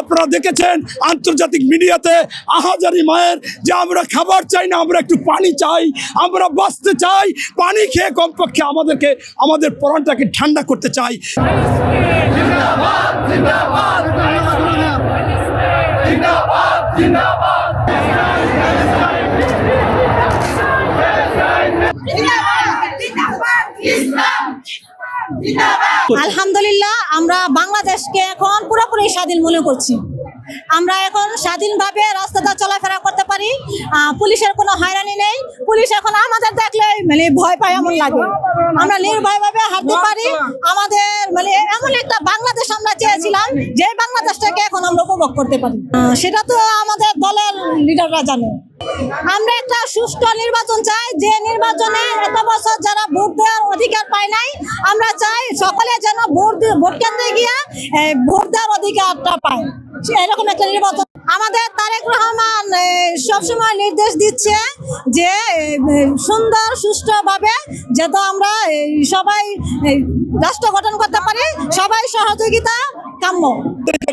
আপনারা দেখেছেন আন্তর্জাতিক মিডিয়াতে আহাজারি মায়ের যে আমরা খাবার চাই না আমরা একটু পানি চাই আমরা বাঁচতে চাই পানি খেয়ে কমপক্ষে আমাদেরকে আমাদের পরাণটাকে ঠান্ডা করতে চাই আলহামদুলিল্লাহ, আমরা বাংলাদেশকে এখন পুরোপুরি স্বাধীন মনে করছি। আমরা এখন স্বাধীনভাবে রাস্তাটা চলাফেরা করতে পারি। পুলিশের কোনো হয়রানি নেই। পুলিশ এখন আমাদের দেখলে মানে ভয় পায়, এমন লাগে। আমরা নির্ভয়ভাবে হাঁটতে পারি। আমাদের মানে এমন একটা বাংলাদেশ আমরা চেয়েছিলাম, যে বাংলাদেশটাকে এখন আমরা উপভোগ করতে পারি। সেটা তো আমাদের দলের লিডাররা জানে। আমরা একটা সুষ্ঠু নির্বাচন চাই। যে নির্বাচনে এত বছর যারা ভোট দেওয়ার অধিকার পায় নাই, আমরা চাই সকলে যেন ভোট ভোট কেন্দ্রে গিয়ে ভোট দেওয়ার অধিকারটা পায়। এরকম একটা নির্বাচন আমাদের তারেক রহমান সবসময় নির্দেশ দিচ্ছে যে সুন্দর, সুষ্ঠুভাবে যাতে আমরা সবাই রাষ্ট্র গঠন করতে পারি, সবাই সহযোগিতা কাম্য।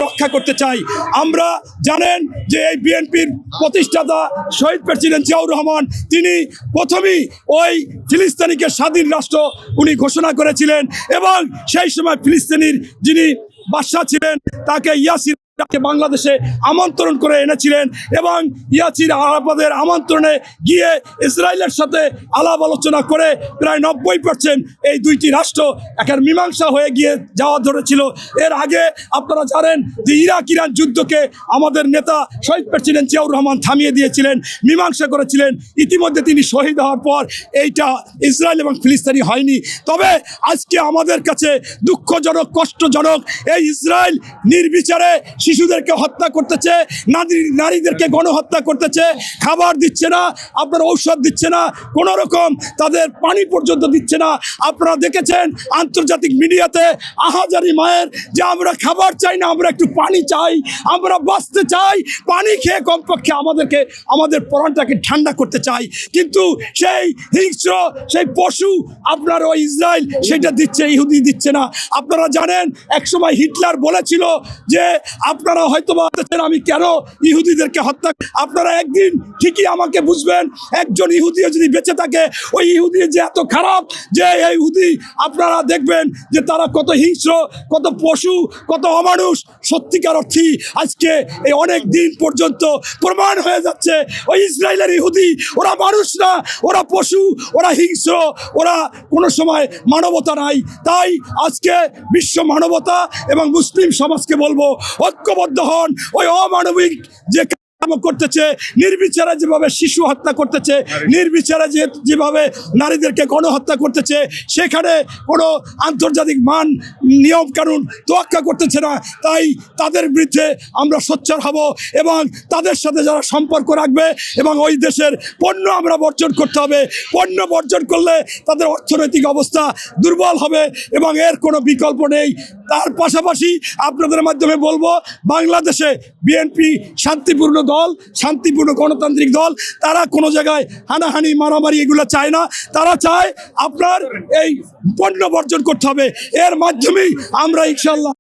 রক্ষা করতে চাই। আমরা জানেন যে এই বিএনপির প্রতিষ্ঠাতা শহীদ প্রেসিডেন্ট জিয়াউর রহমান, তিনি প্রথমেই ওই ফিলিস্তিনিকে স্বাধীন রাষ্ট্র উনি ঘোষণা করেছিলেন এবং সেই সময় ফিলিস্তিনির যিনি বাদশাহ ছিলেন, তাকে ইয়াসির বাংলাদেশে আমন্ত্রণ করে এনেছিলেন এবং ইয়াসির আরাফাদের আমন্ত্রণে গিয়ে ইসরায়েলের সাথে আলাপ আলোচনা করে প্রায় নব্বই পার্সেন্ট এই দুইটি রাষ্ট্র একের মীমাংসা হয়ে গিয়ে যাওয়া ধরেছিল। এর আগে আপনারা জানেন যে ইরাক ইরান যুদ্ধকে আমাদের নেতা শহীদ প্রেসিডেন্ট জিয়াউর রহমান থামিয়ে দিয়েছিলেন, মীমাংসা করেছিলেন। ইতিমধ্যে তিনি শহীদ হওয়ার পর এইটা ইসরায়েল এবং ফিলিস্তিনি হয়নি। তবে আজকে আমাদের কাছে দুঃখজনক, কষ্টজনক এই ইসরায়েল নির্বিচারে শিশুদেরকে হত্যা করতেছে, নারী, নারীদেরকে গণহত্যা করতেছে, খাবার দিচ্ছে না, আপনার ঔষধ দিচ্ছে না, কোনো রকম তাদের পানি পর্যন্ত দিচ্ছে না। আপনারা দেখেছেন আন্তর্জাতিক মিডিয়াতে আহাজারি মায়ের যে আমরা খাবার চাই না, আমরা একটু পানি চাই, আমরা বাঁচতে চাই, পানি খেয়ে কমপক্ষে আমাদেরকে, আমাদের পরাণটাকে ঠান্ডা করতে চাই। কিন্তু সেই হিংস্র, সেই পশু আপনার ওই ইসরায়েল সেটা দিচ্ছে, ইহুদি দিচ্ছে না। আপনারা জানেন, একসময় হিটলার বলেছিল যে আপনারা হয়তো বলতেছেন আমি কেন ইহুদিদেরকে হত্যা আপনারা একদিন ঠিকই আমাকে বুঝবেন, একজন ইহুদিও যদি বেঁচে থাকে, ওই ইহুদি যে এত খারাপ, যে এই ইহুদি আপনারা দেখবেন যে তারা কত হিংস্র, কত পশু, কত অমানুষ। সত্যিকার অর্থী আজকে এই অনেক দিন পর্যন্ত প্রমাণ হয়ে যাচ্ছে, ওই ইসরায়েলের ইহুদি, ওরা মানুষ না, ওরা পশু, ওরা হিংস্র, ওরা কোনো সময় মানবতা নাই। তাই আজকে বিশ্ব মানবতা এবং মুসলিম সমাজকে বলব ঐক্যবদ্ধ হন। ওই অমানবিক যে করতেছে, নির্বিচারে যেভাবে শিশু হত্যা করতেছে, নির্বিচারে যে যেভাবে নারীদেরকে গণহত্যা করতেছে, সেখানে কোনো আন্তর্জাতিক মান, নিয়ম কানুন তোয়াক্কা করতেছে না। তাই তাদের বিরুদ্ধে আমরা সোচ্চার হব এবং তাদের সাথে যারা সম্পর্ক রাখবে এবং ওই দেশের পণ্য আমরা বর্জন করতে হবে। পণ্য বর্জন করলে তাদের অর্থনৈতিক অবস্থা দুর্বল হবে এবং এর কোনো বিকল্প নেই। তার পাশাপাশি আপনাদের মাধ্যমে বলব, বাংলাদেশে বিএনপি শান্তিপূর্ণ দল, শান্তিপূর্ণ গণতান্ত্রিক দল, তারা কোনো জায়গায় হানাহানি, মারামারি এগুলো চায় না। তারা চায় আপনার এই পণ্য বর্জন করতে হবে। এর মাধ্যমেই আমরা ইনশাল্লাহ